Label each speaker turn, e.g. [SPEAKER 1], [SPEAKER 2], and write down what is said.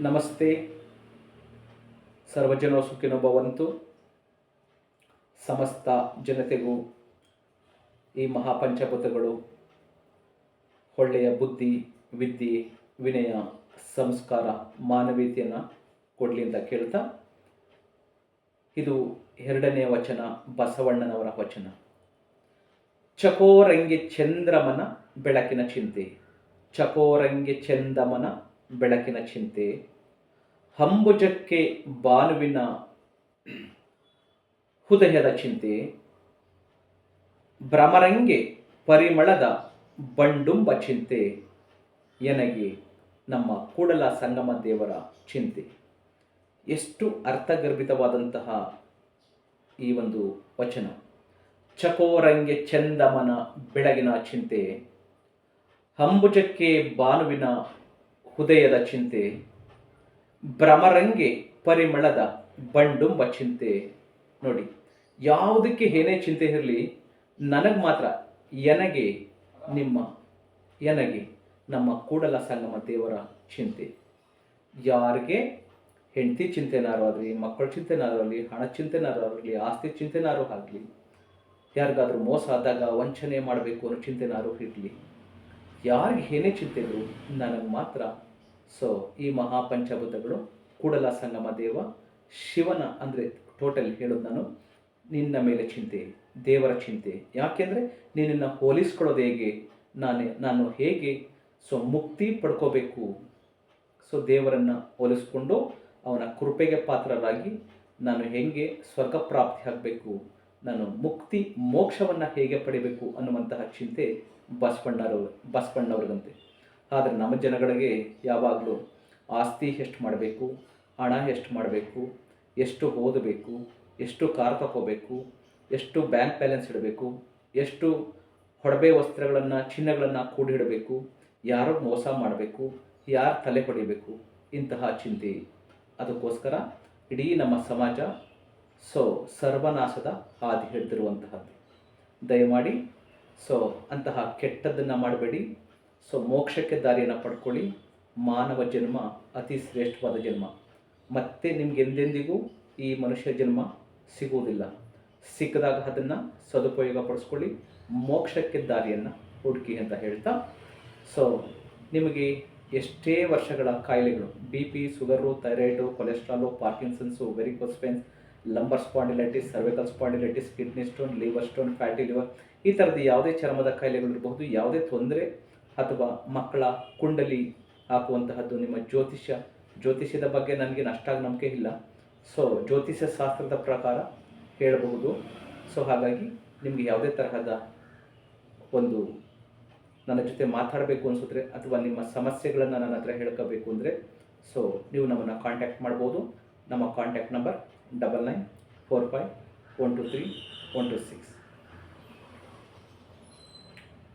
[SPEAKER 1] ನಮಸ್ತೆ. ಸರ್ವಜನೋ ಸುಖಿನೋ ಭವಂತು. ಸಮಸ್ತ ಜನತೆಗೂ ಈ ಮಹಾಪಂಚಭೂತಗಳು ಒಳ್ಳೆಯ ಬುದ್ಧಿ, ವಿದ್ಯೆ, ವಿನಯ, ಸಂಸ್ಕಾರ, ಮಾನವೀಯತೆಯನ್ನು ಕೊಡಲಿ ಅಂತ ಕೇಳ್ತಾ, ಇದು ಎರಡನೆಯ ವಚನ, ಬಸವಣ್ಣನವರ ವಚನ. ಚಕೋರಂಗೆ ಚಂದ್ರಮನ ಬೆಳಕಿನ ಚಿಂತೆ. ಚಕೋರಂಗೆ ಚಂದಮನ ಬೆಳಕಿನ ಚಿಂತೆ, ಹಂಬುಜಕ್ಕೆ ಬಾನುವಿನ ಹೃದಯದ ಚಿಂತೆ, ಭ್ರಮರಂಗೆ ಪರಿಮಳದ ಬಂಡುಂಬ ಚಿಂತೆ ಎನಗೆ ನಮ್ಮ ಕೂಡಲ ಸಂಗಮ ದೇವರ ಚಿಂತೆ. ಎಷ್ಟು ಅರ್ಥಗರ್ಭಿತವಾದಂತಹ ಈ ಒಂದು ವಚನ. ಚಕೋರಂಗೆ ಚಂದಮನ ಬೆಳಗಿನ ಚಿಂತೆ, ಹಂಬುಜಕ್ಕೆ ಬಾನುವಿನ ಹೃದಯದ ಚಿಂತೆ, ಭ್ರಮರಂಗೆ ಪರಿಮಳದ ಬಂಡುಂಬ ಚಿಂತೆ. ನೋಡಿ, ಯಾವುದಕ್ಕೆ ಏನೇ ಚಿಂತೆ ಇರಲಿ, ನನಗೆ ಮಾತ್ರ ಎನಗೆ ನಿಮ್ಮ, ಎನಗೆ ನಮ್ಮ ಕೂಡಲ ಸಂಗಮ ದೇವರ ಚಿಂತೆ. ಯಾರಿಗೆ? ಹೆಂಡತಿ ಚಿಂತೆನಾರು ಆಗಲಿ, ಮಕ್ಕಳ ಚಿಂತೆನಾರು ಆಗಲಿ, ಹಣ ಚಿಂತೆನಾರು ಆಗಲಿ, ಆಸ್ತಿ ಚಿಂತೆನಾರು ಆಗಲಿ, ಯಾರಿಗಾದ್ರೂ ಮೋಸ ಆದಾಗ ವಂಚನೆ ಮಾಡಬೇಕು ಅನ್ನೋ ಚಿಂತೆನಾರು ಇರಲಿ. ಯಾರಿಗೆ ಏನೇ ಚಿಂತೆ ಇದ್ರು ನನಗೆ ಮಾತ್ರ ಸೊ ಈ ಮಹಾಪಂಚಭೂತಗಳು ಕೂಡಲ ಸಂಗಮ ದೇವ ಶಿವನ ಅಂದರೆ ಟೋಟಲ್ ಹೇಳೋದು ನಾನು ನಿನ್ನ ಮೇಲೆ ಚಿಂತೆ, ದೇವರ ಚಿಂತೆ. ಯಾಕೆಂದರೆ ನಿನ್ನನ್ನು ಹೋಲಿಸ್ಕೊಳ್ಳೋದು ಹೇಗೆ? ನಾನೇ, ನಾನು ಹೇಗೆ ಸೊ ಮುಕ್ತಿ ಪಡ್ಕೋಬೇಕು? ಸೊ ದೇವರನ್ನು ಹೋಲಿಸ್ಕೊಂಡು ಅವನ ಕೃಪೆಗೆ ಪಾತ್ರರಾಗಿ ನಾನು ಹೇಗೆ ಸ್ವರ್ಗ ಪ್ರಾಪ್ತಿ ಆಗಬೇಕು? ನಾನು ಮುಕ್ತಿ ಮೋಕ್ಷವನ್ನು ಹೇಗೆ ಪಡಿಬೇಕು ಅನ್ನುವಂತಹ ಚಿಂತೆ ಬಸವಣ್ಣರವರು ಬಸವಣ್ಣವ್ರಿಗಂತೆ ಆದರೆ ನಮ್ಮ ಜನಗಳಿಗೆ ಯಾವಾಗಲೂ ಆಸ್ತಿ ಎಷ್ಟು ಮಾಡಬೇಕು, ಹಣ ಎಷ್ಟು ಮಾಡಬೇಕು, ಎಷ್ಟು ಓದಬೇಕು, ಎಷ್ಟು ಕಾರ್ ತಗೋಬೇಕು, ಎಷ್ಟು ಬ್ಯಾಂಕ್ ಬ್ಯಾಲೆನ್ಸ್ ಇಡಬೇಕು, ಎಷ್ಟು ಹೊಡಬೆ ವಸ್ತ್ರಗಳನ್ನು, ಚಿನ್ನಗಳನ್ನು ಕೂಡಿಡಬೇಕು, ಯಾರು ಮೋಸ ಮಾಡಬೇಕು, ಯಾರು ತಲೆ ಹೊಡಿಬೇಕು ಇಂತಹ ಚಿಂತೆ. ಅದಕ್ಕೋಸ್ಕರ ಇಡೀ ನಮ್ಮ ಸಮಾಜ ಸೊ ಸರ್ವನಾಶದ ಹಾದಿ ಹಿಡಿದಿರುವಂತಹದ್ದು ದಯಮಾಡಿ, ಸೊ ಅಂತಹ ಕೆಟ್ಟದ್ದನ್ನು ಮಾಡಬೇಡಿ. ಸೊ ಮೋಕ್ಷಕ್ಕೆ ದಾರಿಯನ್ನು ಪಡ್ಕೊಳ್ಳಿ. ಮಾನವ ಜನ್ಮ ಅತಿ ಶ್ರೇಷ್ಠವಾದ ಜನ್ಮ. ಮತ್ತೆ ನಿಮ್ಗೆ ಎಂದೆಂದಿಗೂ ಈ ಮನುಷ್ಯ ಜನ್ಮ ಸಿಗುವುದಿಲ್ಲ. ಸಿಕ್ಕಿದಾಗ ಅದನ್ನು ಸದುಪಯೋಗ ಪಡಿಸ್ಕೊಳ್ಳಿ. ಮೋಕ್ಷಕ್ಕೆ ದಾರಿಯನ್ನು ಹುಡುಕಿ ಅಂತ ಹೇಳ್ತಾ. ಸೊ ನಿಮಗೆ ಎಷ್ಟೇ ವರ್ಷಗಳ ಕಾಯಿಲೆಗಳು, B P, sugar, thyroid, cholesterol, Parkinson's very pains lumbar spondylitis cervical spondylitis kidney stone liver stone fatty liver ಈ ಥರದ ಯಾವುದೇ ಚರ್ಮದ ಕಾಯಿಲೆಗಳಿರಬಹುದು ಯಾವುದೇ ತೊಂದರೆ ಅಥವಾ ಮಕ್ಕಳ ಕುಂಡಲಿ ಹಾಕುವಂತಹದ್ದು ನಿಮ್ಮ ಜ್ಯೋತಿಷ್ಯ. ಜ್ಯೋತಿಷ್ಯದ ಬಗ್ಗೆ ನನಗೆ ಅಷ್ಟಾಗಿ ನಂಬಿಕೆ ಇಲ್ಲ. ಸೊ ಜ್ಯೋತಿಷ್ಯ ಶಾಸ್ತ್ರದ ಪ್ರಕಾರ ಹೇಳಬಹುದು. ಸೊ ಹಾಗಾಗಿ ನಿಮಗೆ ಯಾವುದೇ ತರಹದ ಒಂದು ನನ್ನ ಜೊತೆ ಮಾತಾಡಬೇಕು ಅನಿಸಿದ್ರೆ ಅಥವಾ ನಿಮ್ಮ ಸಮಸ್ಯೆಗಳನ್ನು ನನ್ನ ಹತ್ರ ಹೇಳ್ಕೋಬೇಕು ಅಂದರೆ ಸೊ ನೀವು ನಮ್ಮನ್ನು ಕಾಂಟ್ಯಾಕ್ಟ್ ಮಾಡ್ಬೋದು. ನಮ್ಮ contact number double nine four five one two three one two six